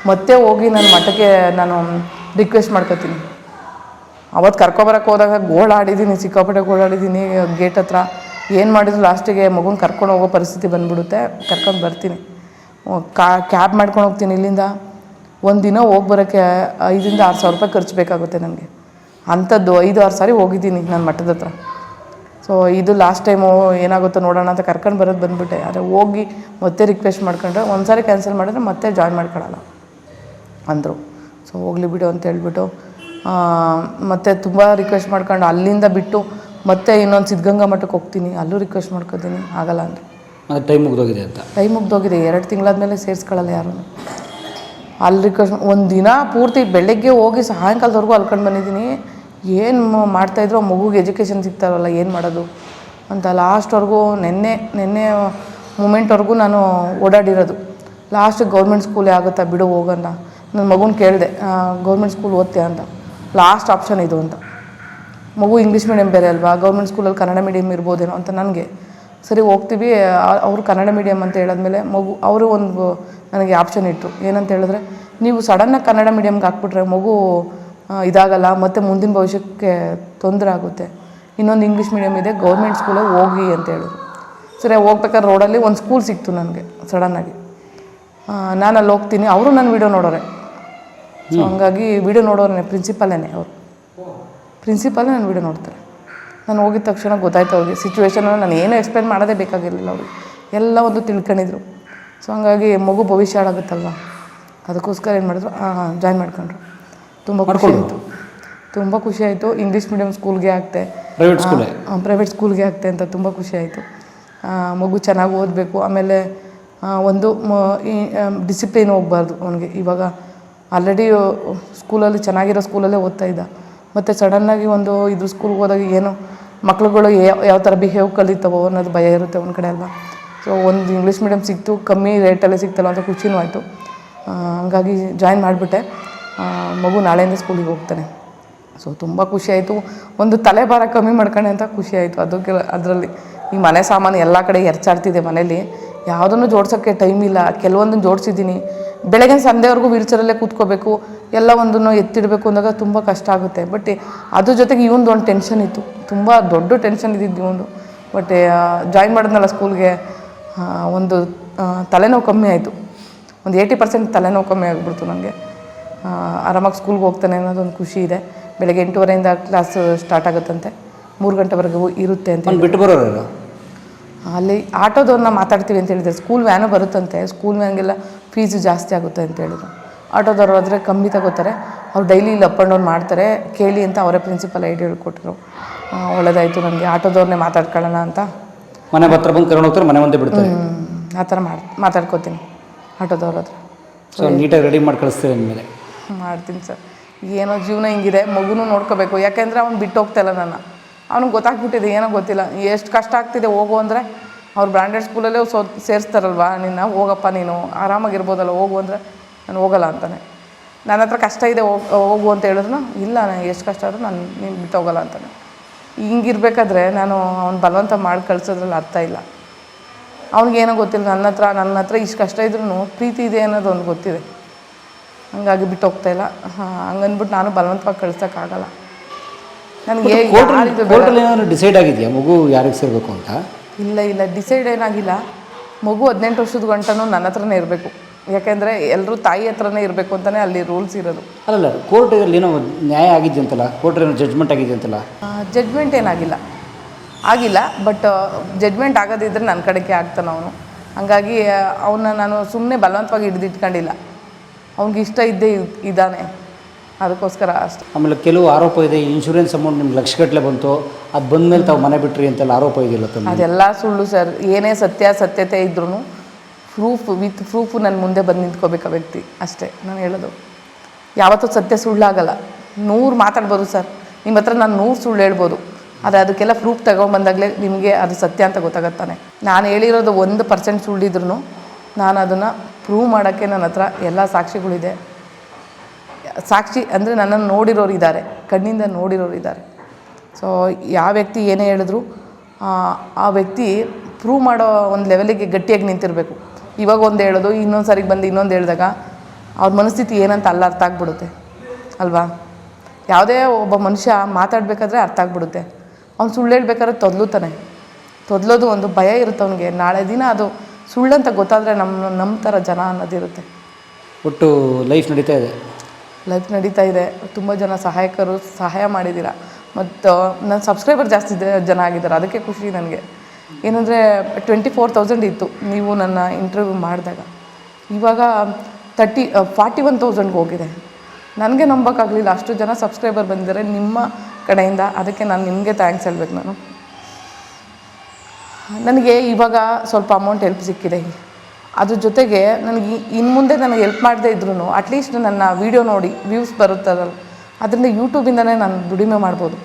ಮತ್ತೆ ಹೋಗಿ ನನ್ನ ಮಠಕ್ಕೆ ನಾನು ರಿಕ್ವೆಸ್ಟ್ ಮಾಡ್ಕೋತೀನಿ. ಅವತ್ತು ಕರ್ಕೊಬರಕ್ಕೆ ಹೋದಾಗ ಗೋಳಾಡಿದ್ದೀನಿ ಸಿಕ್ಕಾಪಟ್ಟೆ ಗೋಳಾಡಿದ್ದೀನಿ ಗೇಟ್ ಹತ್ರ. ಏನು ಮಾಡಿದ್ರು ಲಾಸ್ಟಿಗೆ ಮಗುನ ಕರ್ಕೊಂಡು ಹೋಗೋ ಪರಿಸ್ಥಿತಿ ಬಂದ್ಬಿಡುತ್ತೆ. ಕರ್ಕೊಂಡು ಬರ್ತೀನಿ. ಕಾ ಕ್ಯಾಬ್ ಮಾಡ್ಕೊಂಡು ಹೋಗ್ತೀನಿ ಇಲ್ಲಿಂದ. ಒಂದು ದಿನ ಹೋಗಿ ಬರೋಕ್ಕೆ ಐದರಿಂದ ಆರು ಸಾವಿರ ರೂಪಾಯಿ ಖರ್ಚು ಬೇಕಾಗುತ್ತೆ ನನಗೆ ಅಂಥದ್ದು ಐದು, ಆರು ಸಾರಿ ಹೋಗಿದ್ದೀನಿ ನನ್ನ ಮಠದ ಹತ್ರ. ಸೊ ಇದು ಲಾಸ್ಟ್ ಟೈಮು ಏನಾಗುತ್ತೋ ನೋಡೋಣ ಅಂತ ಕರ್ಕೊಂಡು ಬರೋದು ಬಂದುಬಿಟ್ಟೆ. ಆದರೆ ಹೋಗಿ ಮತ್ತೆ ರಿಕ್ವೆಸ್ಟ್ ಮಾಡ್ಕೊಂಡ್ರೆ ಒಂದು ಸಾರಿ ಕ್ಯಾನ್ಸಲ್ ಮಾಡಿದ್ರೆ ಮತ್ತೆ ಜಾಯ್ನ್ ಮಾಡ್ಕೊಳ್ಳಲ್ಲ ಅಂದರು. ಸೊ ಹೋಗಲಿ ಬಿಡು ಅಂತ ಹೇಳ್ಬಿಟ್ಟು ಮತ್ತೆ ತುಂಬ ರಿಕ್ವೆಸ್ಟ್ ಮಾಡ್ಕೊಂಡು ಅಲ್ಲಿಂದ ಬಿಟ್ಟು ಮತ್ತೆ ಇನ್ನೊಂದು ಸಿದ್ಧಗಂಗಾ ಮಠಕ್ಕೆ ಹೋಗ್ತೀನಿ. ಅಲ್ಲೂ ರಿಕ್ವೆಸ್ಟ್ ಮಾಡ್ಕೋತೀನಿ. ಆಗಲ್ಲ ಅಂದರೆ. ಮತ್ತೆ ಟೈಮ್ ಮುಗಿದೋಗಿದೆ ಅಂತ. ಟೈಮ್ ಮುಗ್ದೋಗಿದೆ. ಎರಡು ತಿಂಗಳಾದ್ಮೇಲೆ ಸೇರಿಸ್ಕೊಳ್ಳಲ್ಲ ಯಾರು? ಅಲ್ಲಿ ರಿಕ್ವೆಸ್ಟ್ ಒಂದು ದಿನ ಪೂರ್ತಿ ಬೆಳಗ್ಗೆ ಹೋಗಿ ಸಾಯಂಕಾಲದವರೆಗೂ ಅಲ್ಕೊಂಡು ಬಂದಿದ್ದೀನಿ. ಏನು ಮಾಡ್ತಾಯಿದ್ರು ಆ ಮಗುಗೆ ಎಜುಕೇಷನ್ ಸಿಗ್ತಾರಲ್ಲ ಏನು ಮಾಡೋದು? ಅಂತ ಲಾಸ್ಟ್ವರೆಗೂ ನಿನ್ನೆ ನಿನ್ನೆ ಮೂಮೆಂಟ್ವರೆಗೂ ನಾನು ಓಡಾಡಿರೋದು. ಲಾಸ್ಟ್ ಗೌರ್ಮೆಂಟ್ ಸ್ಕೂಲೇ ಆಗುತ್ತಾ ಬಿಡು ಹೋಗೋಣ ನನ್ನ ಮಗುನ ಕೇಳಿದೆ ಗೌರ್ಮೆಂಟ್ ಸ್ಕೂಲ್ ಓದ್ತೀಯ? ಅಂತ. ಲಾಸ್ಟ್ ಆಪ್ಷನ್ ಇದು ಅಂತ. ಮಗು ಇಂಗ್ಲೀಷ್ ಮೀಡಿಯಮ್ ಬೇರೆ ಅಲ್ವಾ? ಗೌರ್ಮೆಂಟ್ ಸ್ಕೂಲಲ್ಲಿ ಕನ್ನಡ ಮೀಡಿಯಮ್ ಇರ್ಬೋದೇನೋ ಅಂತ ನನಗೆ. ಸರಿ ಹೋಗ್ತೀವಿ. ಅವರು ಕನ್ನಡ ಮೀಡಿಯಮ್ ಅಂತ ಹೇಳಿದ್ಮೇಲೆ ಮಗು ಅವರು ಒಂದು ನನಗೆ ಆಪ್ಷನ್ ಇಟ್ಟರು ಏನಂತ ಹೇಳಿದ್ರೆ ನೀವು ಸಡನ್ನಾಗಿ ಕನ್ನಡ ಮೀಡಿಯಮ್ಗೆ ಹಾಕ್ಬಿಟ್ರೆ ಮಗು ಇದಾಗಲ್ಲ ಮತ್ತು ಮುಂದಿನ ಭವಿಷ್ಯಕ್ಕೆ ತೊಂದರೆ ಆಗುತ್ತೆ. ಇನ್ನೊಂದು ಇಂಗ್ಲೀಷ್ ಮೀಡಿಯಮ್ ಇದೆ ಗೌರ್ಮೆಂಟ್ ಸ್ಕೂಲಲ್ಲಿ ಹೋಗಿ ಅಂತ ಹೇಳಿದ್ರು. ಸರಿ ಹೋಗ್ಬೇಕಾದ್ರೆ ರೋಡಲ್ಲಿ ಒಂದು ಸ್ಕೂಲ್ ಸಿಕ್ತು ನನಗೆ ಸಡನ್ನಾಗಿ ನಾನು ಅಲ್ಲಿ ಹೋಗ್ತೀನಿ. ಅವರು ನನ್ನ ವೀಡಿಯೋ ನೋಡೋರೆ. ಸೊ ಹಂಗಾಗಿ ವೀಡಿಯೋ ನೋಡೋರೇ ಪ್ರಿನ್ಸಿಪಾಲೇನೆ ಅವರು. ಪ್ರಿನ್ಸಿಪಲ್ ನನ್ನ ವೀಡಿಯೋ ನೋಡ್ತಾರೆ. ನಾನು ಹೋಗಿದ ತಕ್ಷಣ ಗೊತ್ತಾಯ್ತು ಅವ್ರಿಗೆ. ಸಿಚುವೇಶನ್ ನಾನು ಏನು ಎಕ್ಸ್ಪ್ಲೇನ್ ಮಾಡೋದೇ ಬೇಕಾಗಿರಲಿಲ್ಲ ಅವ್ರಿಗೆ. ಎಲ್ಲ ಒಂದು ತಿಳ್ಕೊಂಡಿದ್ರು. ಸೊ ಹಂಗಾಗಿ ಮಗು ಭವಿಷ್ಯ ಹಾಳಾಗುತ್ತಲ್ವ? ಅದಕ್ಕೋಸ್ಕರ ಏನು ಮಾಡಿದ್ರು? ಜಾಯ್ನ್ ಮಾಡ್ಕೊಂಡ್ರು. ತುಂಬ ಖುಷಿ ಆಯಿತು. ತುಂಬ ಖುಷಿ ಆಯಿತು. ಇಂಗ್ಲೀಷ್ ಮೀಡಿಯಮ್ ಸ್ಕೂಲ್ಗೆ ಆಗ್ತೆ. ಪ್ರೈವೇಟ್ ಸ್ಕೂಲೇ ಪ್ರೈವೇಟ್ ಸ್ಕೂಲ್ಗೆ ಹಾಕ್ತೆ ಅಂತ ತುಂಬ ಖುಷಿ ಆಯಿತು. ಮಗು ಚೆನ್ನಾಗಿ ಓದಬೇಕು. ಆಮೇಲೆ ಒಂದು ಡಿಸಿಪ್ಲಿನ್ ಹೋಗ್ಬಾರ್ದು ಅವನಿಗೆ. ಇವಾಗ ಆಲ್ರೆಡಿ ಸ್ಕೂಲಲ್ಲಿ ಚೆನ್ನಾಗಿರೋ ಸ್ಕೂಲಲ್ಲೇ ಓದ್ತಾ ಇದ್ದ. ಮತ್ತು ಸಡನ್ನಾಗಿ ಒಂದು ಇದು ಸ್ಕೂಲ್ಗೆ ಹೋದಾಗ ಏನು ಮಕ್ಳುಗಳು ಯಾವ ಥರ ಬಿಹೇವ್ ಕಲಿತವೋ ಅನ್ನೋದು ಭಯ ಇರುತ್ತೆ ಒಂದು ಕಡೆ ಅಲ್ವಾ ಸೊ ಒಂದು ಇಂಗ್ಲೀಷ್ ಮೀಡಿಯಮ್ ಸಿಕ್ತು, ಕಮ್ಮಿ ರೇಟಲ್ಲೇ ಸಿಗ್ತಲ್ಲ ಅಂತ ಖುಷಿನೂ ಆಯಿತು. ಹಂಗಾಗಿ ಜಾಯಿನ್ ಮಾಡಿಬಿಟ್ಟೆ. ಮಗು ನಾಳೆಯಿಂದ ಸ್ಕೂಲಿಗೆ ಹೋಗ್ತಾನೆ. ಸೊ ತುಂಬ ಖುಷಿ ಆಯಿತು. ಒಂದು ತಲೆಭಾರ ಕಮ್ಮಿ ಮಾಡ್ಕೊಂಡೆ ಅಂತ ಖುಷಿಯಾಯಿತು ಅದಕ್ಕೆ ಅದರಲ್ಲಿ ಈ ಮನೆ ಸಾಮಾನು ಎಲ್ಲ ಕಡೆ ಎರ್ಚಾಡ್ತಿದೆ ಮನೇಲಿ. ಯಾವುದನ್ನು ಜೋಡ್ಸೋಕ್ಕೆ ಟೈಮ್ ಇಲ್ಲ. ಕೆಲವೊಂದನ್ನು ಜೋಡಿಸಿದ್ದೀನಿ. ಬೆಳಗ್ಗೆ ಸಂಧೆವರೆಗೂ ವೀಲ್ಚರಲ್ಲೇ ಕೂತ್ಕೋಬೇಕು. ಎಲ್ಲ ಒಂದನ್ನು ಎತ್ತಿಡಬೇಕು ಅಂದಾಗ ತುಂಬ ಕಷ್ಟ ಆಗುತ್ತೆ. ಬಟ್ ಅದ್ರ ಜೊತೆಗೆ ಇವೊಂದು ಒಂದು ಟೆನ್ಷನ್ ಇತ್ತು. ತುಂಬ ದೊಡ್ಡ ಟೆನ್ಷನ್ ಇದ್ದಿದ್ದು ಇವೊಂದು ಬಟ್ ಜಾಯಿನ್ ಮಾಡಿದ್ನಲ್ಲ ಸ್ಕೂಲ್ಗೆ ಒಂದು ತಲೆನೋವು ಕಮ್ಮಿ ಆಯಿತು. ಒಂದು ಏಯ್ಟಿ ಪರ್ಸೆಂಟ್ ತಲೆನೋವು ಕಮ್ಮಿ ಆಗಿಬಿಡ್ತು ನನಗೆ ಆರಾಮಾಗಿ ಸ್ಕೂಲ್ಗೆ ಹೋಗ್ತಾನೆ ಅನ್ನೋದೊಂದು ಖುಷಿ ಇದೆ. ಬೆಳಗ್ಗೆ ಎಂಟೂವರೆಯಿಂದ ಕ್ಲಾಸ್ ಸ್ಟಾರ್ಟ್ ಆಗುತ್ತಂತೆ. ಮೂರು ಗಂಟೆವರೆಗೂ ಇರುತ್ತೆ ಅಂತ ಬಿಟ್ಟು ಬರೋರು? ಅಲ್ಲಿ ಆಟೋದವ್ರನ್ನ ಮಾತಾಡ್ತೀವಿ ಅಂತ ಹೇಳಿದ್ರು. ಸ್ಕೂಲ್ ವ್ಯಾನು ಬರುತ್ತಂತೆ. ಸ್ಕೂಲ್ ವ್ಯಾನ್ಗೆಲ್ಲ ಫೀಸು ಜಾಸ್ತಿ ಆಗುತ್ತೆ ಅಂತ ಹೇಳಿದ್ರು. ಆಟೋದವ್ರು ಆದರೆ ಕಮ್ಮಿ ತಗೋತಾರೆ. ಅವ್ರು ಡೈಲಿ ಇಲ್ಲಿ ಅಪ್ ಆ್ಯಂಡ್ ಡೌನ್ ಮಾಡ್ತಾರೆ. ಕೇಳಿ ಅಂತ ಅವರೇ ಪ್ರಿನ್ಸಿಪಲ್ ಐಡಿ ಹೇಳ್ಕೊಟ್ರು. ಒಳ್ಳೆದಾಯಿತು ನನಗೆ ಆಟೋದವ್ರನ್ನೇ ಮಾತಾಡ್ಕೊಳ್ಳೋಣ ಅಂತ. ಮನೆ ಹತ್ರ ಬಂದು ಕರ್ಕೊಂಡು ಹೋಗ್ತಾರೆ ಮನೆ ಮುಂದೆ ಬಿಡ್ತಾರೆ. ಆ ಥರ ಮಾಡಿ ಮಾತಾಡ್ಕೋತೀನಿ ಆಟೋದವ್ರ ಹತ್ರ. ಸೊ ನೀಟಾಗಿ ರೆಡಿ ಮಾಡಿ ಕಳಿಸ್ತೀರಿ ಅಂದಮೇಲೆ. ಮಾಡ್ತೀನಿ ಸರ್. ಏನೋ ಜೀವನ ಹಿಂಗಿದೆ. ಮಗುನೂ ನೋಡ್ಕೋಬೇಕು. ಯಾಕೆಂದರೆ ಅವ್ನು ಬಿಟ್ಟು ಹೋಗ್ತಾಯಿಲ್ಲ ನನ್ನ. ಅವ್ನಿಗೆ ಗೊತ್ತಾಗ್ಬಿಟ್ಟಿದೆ, ಏನೋ ಗೊತ್ತಿಲ್ಲ. ಎಷ್ಟು ಕಷ್ಟ ಆಗ್ತಿದೆ ಹೋಗು ಅಂದರೆ ಅವ್ರು ಬ್ರ್ಯಾಂಡೆಡ್ ಸ್ಕೂಲಲ್ಲೇ ಸೋ, ಸೇರಿಸ್ತಾರಲ್ವ, ನಿನ್ನ ಹೋಗಪ್ಪ ನೀನು, ಆರಾಮಾಗಿರ್ಬೋದಲ್ಲ ಹೋಗು ಅಂದರೆ ನಾನು ಹೋಗಲ್ಲ ಅಂತಾನೆ. ನನ್ನ ಹತ್ರ ಕಷ್ಟ ಇದೆ ಹೋಗ್ ಅಂತ ಹೇಳಿದ್ರು ಇಲ್ಲ ನಾನು ಎಷ್ಟು ಕಷ್ಟ ಆದರೂ ನಾನು ನೀನು ಬಿಟ್ಟು ಹೋಗಲ್ಲ ಅಂತಾನೆ. ಹಿಂಗಿರ್ಬೇಕಾದ್ರೆ ನಾನು ಅವ್ನು ಬಲವಂತ ಮಾಡಿ ಕಳ್ಸೋದ್ರಲ್ಲಿ ಅರ್ಥ ಇಲ್ಲ. ಅವ್ನಿಗೇನೋ ಗೊತ್ತಿಲ್ಲ, ನನ್ನ ಹತ್ರ ನನ್ನ ಹತ್ರ ಇಷ್ಟು ಕಷ್ಟ ಇದ್ರೂ ಪ್ರೀತಿ ಇದೆ ಅನ್ನೋದು ಒಂದು ಗೊತ್ತಿದೆ. ಹಂಗಾಗಿ ಬಿಟ್ಟು ಹೋಗ್ತಾಯಿಲ್ಲ ಹಾಂ, ಹಂಗನ್ಬಿಟ್ಟು ನಾನು ಬಲವಂತವಾಗಿ ಕಳ್ಸೋಕ್ಕಾಗಲ್ಲ. ನನಗೆ ಕೋರ್ಟಲ್ಲಿ ಏನಾದ್ರು ಡಿಸೈಡ್ ಆಗಿದೆಯಾ? ಮಗು ಯಾರಿಗೆ ಸೇರಬೇಕು ಅಂತ? ಇಲ್ಲ ಇಲ್ಲ ಡಿಸೈಡ್ ಏನಾಗಿಲ್ಲ. ಮಗು ಹದಿನೆಂಟು ವರ್ಷದ ಗಂಟನೂ ನನ್ನ ಹತ್ರನೇ ಇರಬೇಕು. ಯಾಕೆಂದರೆ ಎಲ್ಲರೂ ತಾಯಿ ಹತ್ರನೇ ಇರಬೇಕು ಅಂತಲೇ ಅಲ್ಲಿ ರೂಲ್ಸ್ ಇರೋದು. ಅಲ್ಲಲ್ಲ ಕೋರ್ಟಲ್ಲಿ ಏನೋ ನ್ಯಾಯ ಆಗಿದೆಯಂತಲ್ಲ ಕೋರ್ಟ್ ಏನೋ ಜಡ್ಜ್ಮೆಂಟ್ ಆಗಿದೆಯಂತಲ್ಲ ಜಡ್ಜ್ಮೆಂಟ್ ಏನಾಗಿಲ್ಲ. ಆಗಿಲ್ಲ ಬಟ್ ಜಡ್ಜ್ಮೆಂಟ್ ಆಗೋದಿದ್ರೆ ನನ್ನ ಕಡೆಗೆ ಆಗ್ತಾನೆ ಅವನು. ಹಂಗಾಗಿ ಅವನ್ನ ನಾನು ಸುಮ್ಮನೆ ಬಲವಂತವಾಗಿ ಹಿಡಿದಿಟ್ಕೊಂಡಿಲ್ಲ. ಅವ್ನಿಗೆ ಇಷ್ಟ ಇದ್ದೇ ಇದ್- ಇದ್ದಾನೆ. ಅದಕ್ಕೋಸ್ಕರ ಅಷ್ಟು. ಆಮೇಲೆ ಕೆಲವು ಆರೋಪ ಇದೆ ಇನ್ಶೂರೆನ್ಸ್ ಅಮೌಂಟ್ ನಿಮ್ಗೆ ಲಕ್ಷಗಟ್ಟಲೆ ಬಂತು ಅದು ಬಂದ ಮೇಲೆ ತಾವು ಮನೆ ಬಿಟ್ರಿ ಅಂತೆಲ್ಲ ಆರೋಪ ಇದೆಯಲ್ಲ ತಮ್ಮ ಅದೆಲ್ಲ ಸುಳ್ಳು ಸರ್. ಏನೇ ಸತ್ಯಾಸತ್ಯತೆ ಇದ್ರೂ ಪ್ರೂಫ್ ವಿತ್ ಪ್ರೂಫ್ ನನ್ನ ಮುಂದೆ ಬಂದು ನಿಂತ್ಕೋಬೇಕು ಆ ವ್ಯಕ್ತಿ. ಅಷ್ಟೇ ನಾನು ಹೇಳೋದು. ಯಾವತ್ತೂ ಸತ್ಯ ಸುಳ್ಳಾಗಲ್ಲ. ನೂರು ಮಾತಾಡ್ಬೋದು ಸರ್. ನಿಮ್ಮ ಹತ್ರ ನಾನು ನೂರು ಸುಳ್ಳು ಹೇಳ್ಬೋದು. ಆದರೆ ಅದಕ್ಕೆಲ್ಲ ಪ್ರೂಫ್ ತಗೊಂಬಂದಾಗಲೇ ನಿಮಗೆ ಅದು ಸತ್ಯ ಅಂತ ಗೊತ್ತಾಗತ್ತಾನೆ. ನಾನು ಹೇಳಿರೋದು ಒಂದು ಪರ್ಸೆಂಟ್ ಸುಳ್ಳಿದ್ರು ನಾನು ಅದನ್ನು ಪ್ರೂವ್ ಮಾಡೋಕ್ಕೆ ನನ್ನ ಹತ್ರ ಎಲ್ಲ ಸಾಕ್ಷಿಗಳಿದೆ. ಸಾಕ್ಷಿ ಅಂದರೆ ನನ್ನನ್ನು ನೋಡಿರೋರು ಇದ್ದಾರೆ ಕಣ್ಣಿಂದ ನೋಡಿರೋರು ಇದ್ದಾರೆ. ಸೊ ಯಾವ ವ್ಯಕ್ತಿ ಏನೇ ಹೇಳಿದ್ರು ಆ, ವ್ಯಕ್ತಿ ಪ್ರೂವ್ ಮಾಡೋ ಒಂದು ಲೆವೆಲಿಗೆ ಗಟ್ಟಿಯಾಗಿ ನಿಂತಿರಬೇಕು. ಇವಾಗ ಒಂದು ಹೇಳೋದು ಇನ್ನೊಂದು ಸಾರಿಗೆ ಬಂದು ಇನ್ನೊಂದು ಹೇಳಿದಾಗ ಅವ್ರ ಮನಸ್ಥಿತಿ ಏನಂತ ಅಲ್ಲ ಅರ್ಥ ಆಗ್ಬಿಡುತ್ತೆ ಅಲ್ವಾ? ಯಾವುದೇ ಒಬ್ಬ ಮನುಷ್ಯ ಮಾತಾಡಬೇಕಾದ್ರೆ ಅರ್ಥ ಆಗ್ಬಿಡುತ್ತೆ. ಅವ್ನು ಸುಳ್ಳು ಹೇಳ್ಬೇಕಾದ್ರೆ ತೊದಲುತ್ತಾನೆ ತೊದಲೋದು ಒಂದು ಭಯ ಇರುತ್ತೆ ಅವನಿಗೆ. ನಾಳೆ ದಿನ ಅದು ಸುಳ್ಳಂತ ಗೊತ್ತಾದರೆ ನಮ್ಮ ನಮ್ಮ ಥರ ಜನ ಅನ್ನೋದಿರುತ್ತೆ. ಒಟ್ಟು ಲೈಫ್ ನಡೀತಾ ಇದೆ. ಲೈಫ್ ನಡೀತಾ ಇದೆ. ತುಂಬ ಜನ ಸಹಾಯಕರು ಸಹಾಯ ಮಾಡಿದ್ದೀರ? ಮತ್ತು ನನ್ನ ಸಬ್ಸ್ಕ್ರೈಬರ್ ಜಾಸ್ತಿ ಜನ ಆಗಿದ್ದಾರೆ. ಅದಕ್ಕೆ ಖುಷಿ ನನಗೆ. ಏನಂದರೆ ಟ್ವೆಂಟಿ ಫೋರ್ ತೌಸಂಡ್ ಇತ್ತು ನೀವು ನನ್ನ ಇಂಟರ್ವ್ಯೂ ಮಾಡಿದಾಗ. ಇವಾಗ ತರ್ಟಿ ಫಾರ್ಟಿ ಒನ್ ತೌಸಂಡ್ಗೆ ಹೋಗಿದೆ. ನನಗೆ ನಂಬೋಕ್ಕಾಗಲಿಲ್ಲ. ಅಷ್ಟು ಜನ ಸಬ್ಸ್ಕ್ರೈಬರ್ ಬಂದಿದ್ದಾರೆ ನಿಮ್ಮ ಕಡೆಯಿಂದ. ಅದಕ್ಕೆ ನಾನು ನಿಮಗೆ ಥ್ಯಾಂಕ್ಸ್ ಹೇಳ್ಬೇಕು ನಾನು. ನನಗೆ ಇವಾಗ ಸ್ವಲ್ಪ ಅಮೌಂಟ್ ಹೆಲ್ಪ್ ಸಿಕ್ಕಿದೆ. ಅದ್ರ ಜೊತೆಗೆ ನನಗೆ ಇನ್ನು ಮುಂದೆ ನನಗೆ ಹೆಲ್ಪ್ ಮಾಡದೇ ಇದ್ರೂ ಅಟ್ಲೀಸ್ಟ್ ನನ್ನ ವೀಡಿಯೋ ನೋಡಿ ವ್ಯೂಸ್ ಬರುತ್ತದಲ್ಲ ಅದರಿಂದ ಯೂಟ್ಯೂಬಿಂದನೇ ನಾನು ದುಡಿಮೆ ಮಾಡ್ಬೋದು.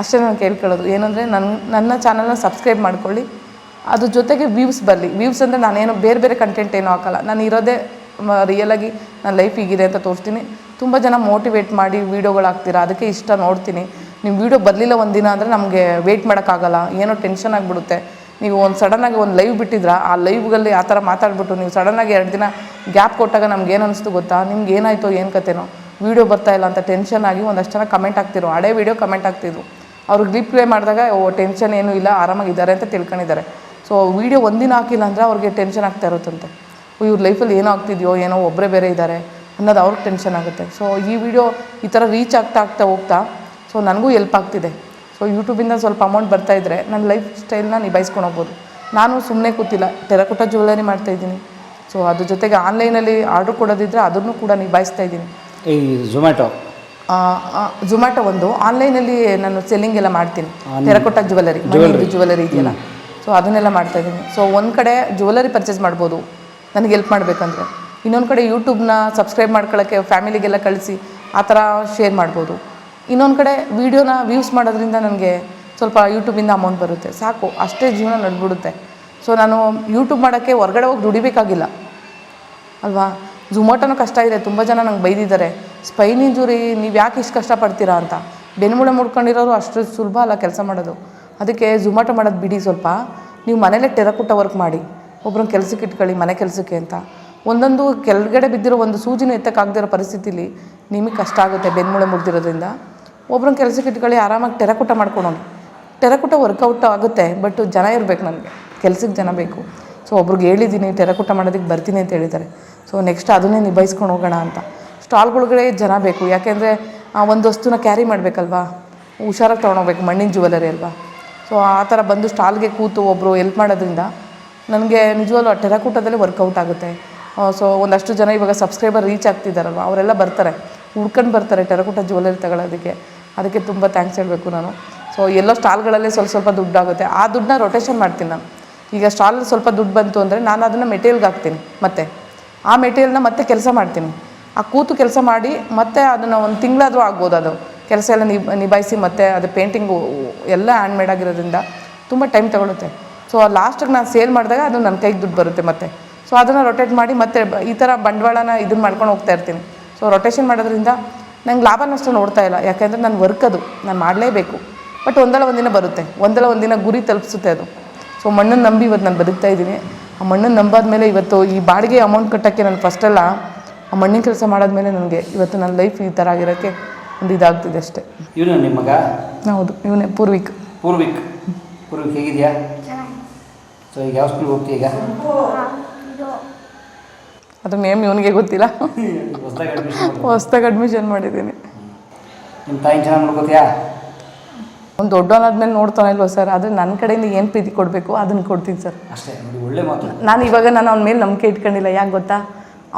ಅಷ್ಟೇ ನಾನು ಕೇಳ್ಕೊಳ್ಳೋದು. ಏನಂದರೆ ನನ್ನ ನನ್ನ ಚಾನಲ್ನ ಸಬ್ಸ್ಕ್ರೈಬ್ ಮಾಡ್ಕೊಳ್ಳಿ. ಅದ್ರ ಜೊತೆಗೆ ವ್ಯೂಸ್ ಬರಲಿ. ವ್ಯೂಸ್ ಅಂದರೆ ನಾನೇನು ಬೇರೆ ಬೇರೆ ಕಂಟೆಂಟ್ ಏನೂ ಹಾಕಲ್ಲ. ನಾನು ಇರೋದೇ ರಿಯಲಾಗಿ ನನ್ನ ಲೈಫ್ ಹೀಗಿದೆ ಅಂತ ತೋರಿಸ್ತೀನಿ. ತುಂಬ ಜನ ಮೋಟಿವೇಟ್ ಮಾಡಿ ವೀಡಿಯೋಗಳು ಹಾಕ್ತೀರಾ? ಅದಕ್ಕೆ ಇಷ್ಟ ನೋಡ್ತೀನಿ. ನಿಮ್ಮ ವೀಡಿಯೋ ಬರಲಿಲ್ಲ ಒಂದಿನ ಅಂದರೆ ನಮಗೆ ವೆಯ್ಟ್ ಮಾಡೋಕ್ಕಾಗಲ್ಲ. ಏನೋ ಟೆನ್ಷನ್ ಆಗಿಬಿಡುತ್ತೆ. ನೀವು ಒಂದು ಸಡನ್ನಾಗಿ ಒಂದು ಲೈವ್ ಬಿಟ್ಟಿದ್ರ, ಆ ಲೈವ್ಗಲ್ಲಿ ಆ ಥರ ಮಾತಾಡ್ಬಿಟ್ಟು ನೀವು ಸಡನ್ನಾಗಿ ಎರಡು ದಿನ ಗ್ಯಾಪ್ ಕೊಟ್ಟಾಗ ನಮ್ಗೆ ಏನು ಅನಿಸ್ತು ಗೊತ್ತಾ? ನಿಮ್ಗೆ ಏನಾಯಿತು ಏನು ಕತೆನೋ? ವೀಡಿಯೋ ಬರ್ತಾ ಇಲ್ಲ ಅಂತ ಟೆನ್ಷನ್ ಆಗಿ ಒಂದಷ್ಟು ಜನ ಕಮೆಂಟ್ ಹಾಕ್ತಿರು ಹಳೆ ವೀಡಿಯೋ ಕಮೆಂಟ್ ಆಗ್ತಿದ್ರು ಅವ್ರಿಗೆ ರಿಪ್ಲೈ ಮಾಡಿದಾಗ, ಓ ಟೆನ್ಷನ್ ಏನೂ ಇಲ್ಲ ಆರಾಮಾಗಿದ್ದಾರೆ ಅಂತ ತಿಳ್ಕೊಂಡಿದ್ದಾರೆ. ಸೊ ವೀಡಿಯೋ ಒಂದಿನ ಹಾಕಿಲ್ಲ ಅಂದರೆ ಅವ್ರಿಗೆ ಟೆನ್ಷನ್ ಆಗ್ತಾ ಇರುತ್ತಂತೆ. ಇವ್ರ ಲೈಫಲ್ಲಿ ಏನೋ ಆಗ್ತಿದೆಯೋ, ಏನೋ ಒಬ್ಬರೇ ಬೇರೆ ಇದ್ದಾರೆ ಅನ್ನೋದು ಅವ್ರಿಗೆ ಟೆನ್ಷನ್ ಆಗುತ್ತೆ. ಸೊ ಈ ವಿಡಿಯೋ ಈ ಥರ ರೀಚ್ ಆಗ್ತಾ ಆಗ್ತಾ ಹೋಗ್ತಾ ಸೊ ನನಗೂ ಹೆಲ್ಪ್ ಆಗ್ತಿದೆ. ಸೊ ಯೂಟ್ಯೂಬಿಂದ ಸ್ವಲ್ಪ ಅಮೌಂಟ್ ಬರ್ತಾ ಇದ್ದರೆ ನನ್ನ ಲೈಫ್ ಸ್ಟೈಲ್ನ ನಿಭಾಯಿಸ್ಕೊಂಡು ಹೋಗ್ಬೋದು. ನಾನು ಸುಮ್ಮನೆ ಕೂತಿಲ್ಲ. ಟೆರಕೋಟ ಜ್ಯುವೆಲರಿ ಮಾಡ್ತಾಯಿದ್ದೀನಿ ಸೊ ಅದ್ರ ಜೊತೆಗೆ ಆನ್ಲೈನಲ್ಲಿ ಆರ್ಡರ್ ಕೊಡೋದಿದ್ರೆ ಅದನ್ನು ಕೂಡ ನಿಭಾಯಿಸ್ತಾ ಇದ್ದೀನಿ. ಈ ಝೊಮ್ಯಾಟೊ ಝೊಮ್ಯಾಟೊ ಒಂದು. ಆನ್ಲೈನಲ್ಲಿ ನಾನು ಸೆಲ್ಲಿಂಗ್ ಎಲ್ಲ ಮಾಡ್ತೀನಿ. ಟೆರಕೋಟ ಜ್ಯುವೆಲರಿ ಮನೆಯಲ್ಲಿ ಜ್ಯುವೆಲರಿ ಇದೆಯಲ್ಲ. ಸೊ ಅದನ್ನೆಲ್ಲ ಮಾಡ್ತಾ ಇದ್ದೀನಿ. ಸೊ ಒಂದು ಕಡೆ ಜ್ಯುವೆಲರಿ ಪರ್ಚೇಸ್ ಮಾಡ್ಬೋದು. ನನಗೆ ಹೆಲ್ಪ್ ಮಾಡಬೇಕಂದ್ರೆ. ಇನ್ನೊಂದು ಕಡೆ ಯೂಟ್ಯೂಬ್ನ ಸಬ್ಸ್ಕ್ರೈಬ್ ಮಾಡ್ಕೊಳ್ಳೋಕ್ಕೆ ಫ್ಯಾಮಿಲಿಗೆಲ್ಲ ಕಳಿಸಿ ಆ ಥರ ಶೇರ್ ಮಾಡ್ಬೋದು. ಇನ್ನೊಂದು ಕಡೆ ವೀಡಿಯೋನ ವ್ಯೂಸ್ ಮಾಡೋದ್ರಿಂದ ನನಗೆ ಸ್ವಲ್ಪ ಯೂಟ್ಯೂಬಿಂದ ಅಮೌಂಟ್ ಬರುತ್ತೆ. ಸಾಕು, ಅಷ್ಟೇ ಜೀವನ ನಡೆದ್ಬಿಡುತ್ತೆ. ಸೊ ನಾನು ಯೂಟ್ಯೂಬ್ ಮಾಡೋಕ್ಕೆ ಹೊರಗಡೆ ಹೋಗಿ ದುಡಿಬೇಕಾಗಿಲ್ಲ. ಅಲ್ವಾ? ಝುಮೋಟೋನೂ ಕಷ್ಟ ಇದೆ, ತುಂಬ ಜನ ನಂಗೆ ಬೈದಿದ್ದಾರೆ. ಸ್ಪೈನ್ ಇಂಜುರಿ ನೀವು ಯಾಕೆ ಇಷ್ಟು ಕಷ್ಟಪಡ್ತೀರಾ ಅಂತ. ಬೆನ್ಮೂಳೆ ಮುಡ್ಕೊಂಡಿರೋರು ಅಷ್ಟು ಸುಲಭ ಅಲ್ಲ ಕೆಲಸ ಮಾಡೋದು. ಅದಕ್ಕೆ ಝುಮಾಟೊ ಮಾಡೋದು ಬಿಡಿ ಸ್ವಲ್ಪ. ನೀವು ಮನೇಲೇ ಟೆರಕುಟ್ಟ ವರ್ಕ್ ಮಾಡಿ. ಒಬ್ಬರನ್ನ ಕೆಲಸಕ್ಕೆ ಇಟ್ಕೊಳ್ಳಿ, ಮನೆ ಕೆಲಸಕ್ಕೆ ಅಂತ. ಒಂದೊಂದು ಕೆಳಗಡೆ ಬಿದ್ದಿರೋ ಒಂದು ಸೂಜಿನೂ ಎತ್ತಕ್ಕಾಗದಿರೋ ಪರಿಸ್ಥಿತಿಲಿ ನಿಮಗೆ ಕಷ್ಟ ಆಗುತ್ತೆ ಬೆನ್ಮೂಳೆ ಮುಗ್ದಿರೋದ್ರಿಂದ ಒಬ್ರನ್ನ ಕೆಲಸಕ್ಕೆ ಇಟ್ಕೊಳ್ಳಿ, ಆರಾಮಾಗಿ ಟೆರಕುಟ ಮಾಡ್ಕೊಳ್ಳೋಣ ಟೆರಕುಟ ವರ್ಕೌಟ್ ಆಗುತ್ತೆ ಬಟ್ ಜನ ಇರಬೇಕು ನನಗೆ. ಕೆಲ್ಸಕ್ಕೆ ಜನ ಬೇಕು. ಸೊ ಒಬ್ರಿಗೆ ಹೇಳಿದ್ದೀನಿ ಟೆರಕುಟ ಮಾಡೋದಕ್ಕೆ ಬರ್ತೀನಿ ಅಂತ ಹೇಳಿದ್ದಾರೆ. ಸೊ ನೆಕ್ಸ್ಟ್ ಅದನ್ನೇ ನಿಭಾಯಿಸ್ಕೊಂಡು ಹೋಗೋಣ ಅಂತ. ಸ್ಟಾಲ್ಗಳ್ಗಡೆ ಜನ ಬೇಕು. ಯಾಕೆಂದರೆ ಒಂದು ವಸ್ತುನ ಕ್ಯಾರಿ ಮಾಡಬೇಕಲ್ವಾ? ಹುಷಾರಾಗಿ ತೊಗೊಂಡೋಗ್ಬೇಕು, ಮಣ್ಣಿನ ಜ್ಯುವೆಲರಿ ಅಲ್ವಾ? ಸೊ ಆ ಥರ ಬಂದು ಸ್ಟಾಲ್ಗೆ ಕೂತು ಒಬ್ಬರು ಹೆಲ್ಪ್ ಮಾಡೋದ್ರಿಂದ ನನಗೆ ನಿಜವಾಗ್ಲೂ ಆ ಟೆರಕೂಟದಲ್ಲೇ ವರ್ಕೌಟ್ ಆಗುತ್ತೆ. ಸೊ ಒಂದಷ್ಟು ಜನ ಇವಾಗ ಸಬ್ಸ್ಕ್ರೈಬರ್ ರೀಚ್ ಆಗ್ತಿದ್ದಾರಲ್ವ? ಅವರೆಲ್ಲ ಬರ್ತಾರೆ. ಹುಡ್ಕೊಂಡು ಬರ್ತಾರೆ, ಟೆರಕೂಟ ಜ್ಯುವೆಲರಿ ತಗೊಳ್ಳೋದಕ್ಕೆ ಅದಕ್ಕೆ ತುಂಬ ಥ್ಯಾಂಕ್ಸ್ ಹೇಳಬೇಕು ನಾನು. ಸೊ ಎಲ್ಲೋ ಸ್ಟಾಲ್ಗಳಲ್ಲೇ ಸ್ವಲ್ಪ ಸ್ವಲ್ಪ ದುಡ್ಡಾಗುತ್ತೆ. ಆ ದುಡ್ಡನ್ನ ರೊಟೇಷನ್ ಮಾಡ್ತೀನಿ ನಾನು. ಈಗ ಸ್ಟಾಲ್ ಸ್ವಲ್ಪ ದುಡ್ಡು ಬಂತು ಅಂದರೆ ನಾನು ಅದನ್ನು ಮೆಟೀರಿಯಲ್ಗೆ ಹಾಕ್ತೀನಿ. ಮತ್ತೆ ಆ ಮೆಟೀರಿಯಲ್ನ ಮತ್ತೆ ಕೆಲಸ ಮಾಡ್ತೀನಿ. ಆ ಕೂತು ಕೆಲಸ ಮಾಡಿ ಮತ್ತೆ ಅದನ್ನು ಒಂದು ತಿಂಗಳಾದರೂ ಆಗ್ಬೋದು ಅದು. ಕೆಲಸ ಎಲ್ಲ ನಿಭ, ನಿಭಾಯಿಸಿ ಮತ್ತೆ ಅದು ಪೇಂಟಿಂಗು ಎಲ್ಲ ಹ್ಯಾಂಡ್ಮೇಡ್ ಆಗಿರೋದ್ರಿಂದ ತುಂಬ ಟೈಮ್ ತಗೊಳುತ್ತೆ. ಸೊ ಲಾಸ್ಟಿಗೆ ನಾನು ಸೇಲ್ ಮಾಡಿದಾಗ ಅದು ನನ್ನ ಕೈಗೆ ದುಡ್ಡು ಬರುತ್ತೆ ಮತ್ತೆ. ಸೊ ಅದನ್ನು ರೊಟೇಟ್ ಮಾಡಿ ಮತ್ತೆ ಈ ಥರ ಬಂಡವಾಳನ ಇದನ್ನ ಮಾಡ್ಕೊಂಡು ಹೋಗ್ತಾ ಇರ್ತೀನಿ. ಸೊ ರೊಟೇಷನ್ ಮಾಡೋದ್ರಿಂದ ನಂಗೆ ಲಾಭ ನಷ್ಟ ನೋಡ್ತಾ ಇಲ್ಲ. ಯಾಕೆಂದರೆ ನಾನು ವರ್ಕ್ ಅದು. ನಾನು ಮಾಡಲೇಬೇಕು. ಬಟ್ ಒಂದಲ್ಲ ಒಂದಿನ ಬರುತ್ತೆ. ಒಂದಲ್ಲ ಒಂದಿನ ಗುರಿ ತಲುಪಿಸುತ್ತೆ ಅದು. ಸೊ ಮಣ್ಣನ್ನು ನಂಬಿ ಇವತ್ತು ನಾನು ಬದುಕ್ತಾ ಇದ್ದೀನಿ. ಆ ಮಣ್ಣನ್ನು ನಂಬಾದ್ಮೇಲೆ ಇವತ್ತು ಈ ಬಾಡಿಗೆ ಅಮೌಂಟ್ ಕಟ್ಟೋಕ್ಕೆ ನಾನು ಫಸ್ಟೆಲ್ಲ ಆ ಮಣ್ಣಿನ ಕೆಲಸ ಮಾಡಾದ್ಮೇಲೆ ನನಗೆ ಇವತ್ತು ನನ್ನ ಲೈಫ್ ಈ ಥರ ಆಗಿರೋಕ್ಕೆ ಒಂದು ಇದಾಗ್ತಿದೆ ಅಷ್ಟೇ. ಇವನು ನಿಮ್ಮ ಮಗ? ಹೌದು. ಇವನೇ ಪೂರ್ವಿಕ್. ಪೂರ್ವಿಕ್. ಪೂರ್ವಿಕ್ ಹೇಗಿದೆಯಾ? ಸೊ ಈಗ ಯಾವ ಸ್ಕೂಲ್ಗೆ ಹೋಗ್ತೀಯ ಈಗ? ಅದು ಮೇಮ್ ಇವನಿಗೆ ಗೊತ್ತಿಲ್ಲ. ಹೊಸ್ದಾಗಿ ಅಡ್ಮಿಷನ್ ಹೊಸ್ದಾಗಿ ಅಡ್ಮಿಷನ್ ಮಾಡಿದ್ದೀನಿ. ನಿಮ್ಮ ತಾಯಿ ಚೆನ್ನಾಗಿ ನೋಡ್ಕೋತೀಯಾ? ಒಂದು ದೊಡ್ಡವನಾದ್ಮೇಲೆ ನೋಡ್ತಾನೆ ಇಲ್ವ ಸರ್ ಆದರೆ ನನ್ನ ಕಡೆಯಿಂದ ಏನು ಪ್ರೀತಿ ಕೊಡಬೇಕು ಅದನ್ನು ಕೊಡ್ತೀನಿ ಸರ್. ಅಷ್ಟೇ ನೋಡಿ ಒಳ್ಳೆ ಮಾತು. ನಾನು ಇವಾಗ ನಾನು ಅವನ ಮೇಲೆ ನಂಬಿಕೆ ಇಟ್ಕೊಂಡಿಲ್ಲ ಯಾಕೆ ಗೊತ್ತಾ?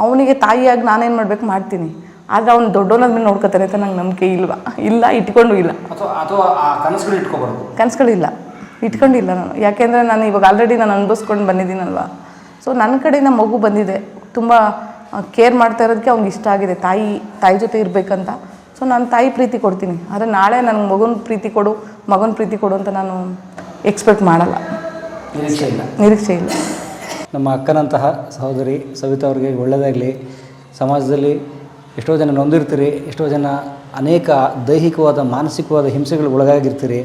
ಅವನಿಗೆ ತಾಯಿಯಾಗಿ ನಾನೇನು ಮಾಡಬೇಕು ಮಾಡ್ತೀನಿ. ಆದರೆ ಅವ್ನು ದೊಡ್ಡವನಾದ್ಮೇಲೆ ನೋಡ್ಕೊತಾನೆ ಅಂತ ನಂಗೆ ನಂಬಿಕೆ ಇಲ್ವಾ? ಇಲ್ಲ ಇಟ್ಕೊಂಡು ಇಲ್ಲ. ಅಥವಾ ಅಥವಾ ಆ ಕನಸುಗಳು ಇಟ್ಕೋಬಾರ್ದು. ಕನಸುಗಳಿಲ್ಲ ಇಟ್ಕೊಂಡಿಲ್ಲ ನಾನು. ಯಾಕೆಂದರೆ ನಾನು ಇವಾಗ ಆಲ್ರೆಡಿ ನಾನು ಅನುಭವಿಸ್ಕೊಂಡು ಬಂದಿದ್ದೀನಲ್ವಾ? ಸೊ ನನ್ನ ಕಡೆಯಿಂದ ಮಗು ಬಂದಿದೆ. ತುಂಬ ಕೇರ್ ಮಾಡ್ತಾ ಇರೋದಕ್ಕೆ ಅವ್ನಿಗೆ ಇಷ್ಟ ಆಗಿದೆ. ತಾಯಿ ತಾಯಿ ಜೊತೆ ಇರಬೇಕಂತ. ಸೊ ನಾನು ತಾಯಿ ಪ್ರೀತಿ ಕೊಡ್ತೀನಿ. ಆದರೆ ನಾಳೆ ನನಗೆ ಮಗನ ಪ್ರೀತಿ ಕೊಡು ಮಗನ ಪ್ರೀತಿ ಕೊಡು ಅಂತ ನಾನು ಎಕ್ಸ್ಪೆಕ್ಟ್ ಮಾಡಲ್ಲ. ನಿರೀಕ್ಷೆ ಇಲ್ಲ. ನಿರೀಕ್ಷೆ ಇಲ್ಲ. ನಮ್ಮ ಅಕ್ಕನಂತಹ ಸಹೋದರಿ ಸವಿತಾ ಅವ್ರಿಗೆ ಒಳ್ಳೆಯದಾಗಲಿ ಸಮಾಜದಲ್ಲಿ ಎಷ್ಟೋ ಜನ ನೊಂದಿರ್ತೀರಿ, ಎಷ್ಟೋ ಜನ ಅನೇಕ ದೈಹಿಕವಾದ, ಮಾನಸಿಕವಾದ ಹಿಂಸೆಗಳು ಒಳಗಾಗಿರ್ತೀರಿ,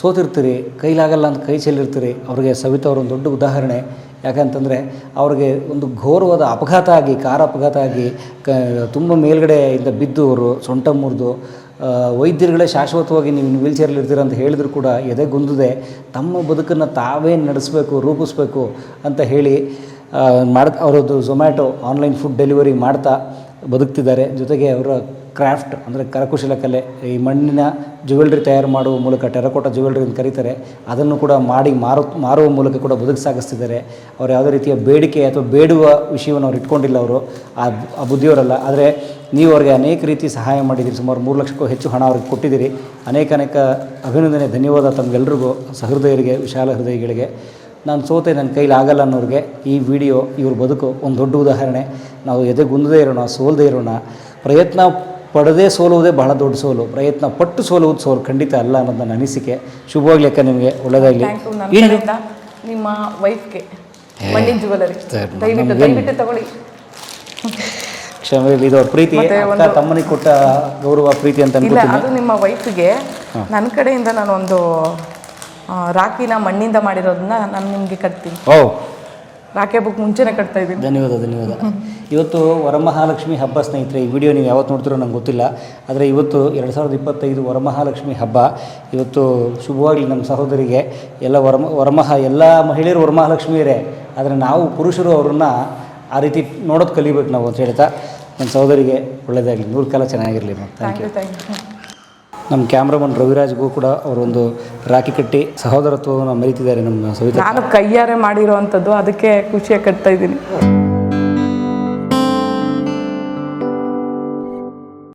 ಸೋತಿರ್ತೀರಿ, ಕೈಲಾಗಲ್ಲ ಅಂತ ಕೈ ಚೆಲ್ಲಿರ್ತೀರಿ, ಅವರಿಗೆ ಸವಿತಾ ಅವರು ಒಂದು ದೊಡ್ಡ ಉದಾಹರಣೆ. ಯಾಕಂತಂದರೆ ಅವ್ರಿಗೆ ಒಂದು ಘೋರವಾದ ಅಪಘಾತ ಆಗಿ, ಕಾರ್ ಅಪಘಾತ ಆಗಿ, ಕ, ತುಂಬ ಮೇಲ್ಗಡೆಯಿಂದ ಬಿದ್ದು ಅವರು, ಸೊಂಟ ಮುರಿದು ವೈದ್ಯರುಗಳೇ ಶಾಶ್ವತವಾಗಿ ನೀವು ವೀಲ್ ಚೇರಲ್ಲಿ ಇರ್ತೀರ ಅಂತ ಹೇಳಿದ್ರು ಕೂಡ ಎದೆಗುಂದಿದೆ ತಮ್ಮ ಬದುಕನ್ನು ತಾವೇ ನಡೆಸಬೇಕು, ರೂಪಿಸ್ಬೇಕು ಅಂತ ಹೇಳಿ ಮಾಡ, ಅವರದ್ದು ಝೊಮ್ಯಾಟೊ ಆನ್ಲೈನ್ ಫುಡ್ ಡೆಲಿವರಿ ಮಾಡ್ತಾ ಬದುಕ್ತಿದ್ದಾರೆ. ಜೊತೆಗೆ ಅವರ ಕ್ರಾಫ್ಟ್ ಅಂದರೆ ಕರಕುಶಲ ಕಲೆ, ಈ ಮಣ್ಣಿನ ಜ್ಯುವೆಲ್ರಿ ತಯಾರು ಮಾಡುವ ಮೂಲಕ ಟೆರಕೋಟ ಜ್ಯುವೆಲ್ರಿ ಅಂತ ಕರೀತಾರೆ. ಅದನ್ನು ಕೂಡ ಮಾಡಿ ಮಾರು, ಮಾರುವ ಮೂಲಕ ಕೂಡ ಬದುಕು ಸಾಗಿಸ್ತಿದ್ದಾರೆ. ಅವರು ಯಾವುದೇ ರೀತಿಯ ಬೇಡಿಕೆ ಅಥವಾ ಬೇಡುವ ವಿಷಯವನ್ನು ಅವ್ರು ಇಟ್ಕೊಂಡಿಲ್ಲ ಅವರು. ಆ ಬುದ್ಧಿಯವರಲ್ಲ. ಆದರೆ ನೀವು ಅವ್ರಿಗೆ ಅನೇಕ ರೀತಿ ಸಹಾಯ ಮಾಡಿದ್ದೀರಿ. ಸುಮಾರು ಮೂರು ಲಕ್ಷಕ್ಕೂ ಹೆಚ್ಚು ಹಣ ಅವ್ರಿಗೆ ಕೊಟ್ಟಿದ್ದೀರಿ. ಅನೇಕ ಅನೇಕ ಅಭಿನಂದನೆ, ಧನ್ಯವಾದ ತಮಗೆಲ್ಲರಿಗೂ ಸಹೃದಯರಿಗೆ, ವಿಶಾಲ ಹೃದಯಗಳಿಗೆ. ನಾನು ಸೋತೆ ನನ್ನ ಕೈಲಿ ಆಗಲ್ಲ ಅನ್ನೋರಿಗೆ ಈ ವಿಡಿಯೋ ಇವ್ರ ಬದುಕು ಒಂದು ದೊಡ್ಡ ಉದಾಹರಣೆ. ನಾವು ಎದೆಗುಂದದೇ ಇರೋಣ ಸೋಲದೇ ಇರೋಣ. ಪ್ರಯತ್ನ ಪಡದೇ ಸೋಲುವುದೇ ಬಹಳ ದೊಡ್ಡ ಸೋಲು. ಪ್ರಯತ್ನ ಪಟ್ಟು ಸೋಲುವುದು ಸೋಲು. ಖಂಡಿತ ಅಲ್ಲ ಅನ್ನೋದು ನನ್ನ ಅನಿಸಿಕೆ. ಶುಭವಾಗಲಿ ಅಕ್ಕ ನಿಮಗೆ. ಒಳ್ಳೆಯದಾಗಲಿ ನಿಮ್ಮ ವೈಫ್ಗೆ ಮಣ್ಣಿನ ಜ್ಯುವೆಲರಿ ದಯವಿಟ್ಟು ದಯವಿಟ್ಟು ತಗೊಳ್ಳಿ. ಕ್ಷಮೆ ಇದು ಪ್ರೀತಿ. ತಮ್ಮನಿಗೆ ಕೊಟ್ಟ ಗೌರವ ಪ್ರೀತಿ ಅಂತ ಅದು ನಿಮ್ಮ ವೈಫ್ಗೆ ನನ್ನ ಕಡೆಯಿಂದ ನಾನು ಆ, ರಾಖಿನ ಮಣ್ಣಿಂದ ಮಾಡಿರೋದನ್ನ ನಾನು ನಿಮಗೆ ಕಟ್ತೀನಿ. ಓ. ರಾಖಿ ಹಬ್ಬಕ್ಕೆ ಮುಂಚೆನೇ ಕಟ್ತಾ ಇದ್ದೀನಿ. ಧನ್ಯವಾದ ಧನ್ಯವಾದ. ಇವತ್ತು ವರಮಹಾಲಕ್ಷ್ಮಿ ಹಬ್ಬ ಸ್ನೇಹಿತರೆ ಈ ವಿಡಿಯೋ ನೀವು ಯಾವತ್ತು ನೋಡ್ತಿರೋ ನಂಗೆ ಗೊತ್ತಿಲ್ಲ ಆದರೆ ಇವತ್ತು ಎರಡು ಸಾವಿರದ ಇಪ್ಪತ್ತೈದು ವರಮಹಾಲಕ್ಷ್ಮಿ ಹಬ್ಬ ಇವತ್ತು ಶುಭವಾಗಲಿ ನಮ್ಮ ಸಹೋದರಿಗೆ ಎಲ್ಲ ವರಮ ವರಮಹ ಎಲ್ಲ ಮಹಿಳೆಯರು ವರಮಹಾಲಕ್ಷ್ಮಿಯರೇ ಆದರೆ ನಾವು ಪುರುಷರು ಅವ್ರನ್ನ ಆ ರೀತಿ ನೋಡೋದು ಕಲಿಬೇಕು ನಾವು ಅಂತ ಹೇಳ್ತಾ ನನ್ನ ಸಹೋದರಿಗೆ ಒಳ್ಳೆಯದಾಗಲಿ ನೂರು ಕಾಲ ಚೆನ್ನಾಗಿರಲಿ ಥ್ಯಾಂಕ್ ಯು ಥ್ಯಾಂಕ್ ಯು ನಮ್ಮ ಕ್ಯಾಮ್ರಾಮನ್ ರವಿರಾಜ್ಗೂ ಕೂಡ ಅವರೊಂದು ರಾಖಿ ಕಟ್ಟಿ ಸಹೋದರತ್ವವನ್ನು ಮರಿತಿದ್ದಾರೆ ನಮ್ಮ ಸವಿತಾ. ನಾನು ಕೈಯಾರೆ ಮಾಡಿರುವಂಥದ್ದು ಅದಕ್ಕೆ ಖುಷಿಯಾಗಿ ಕಟ್ತಾ ಇದ್ದೀನಿ.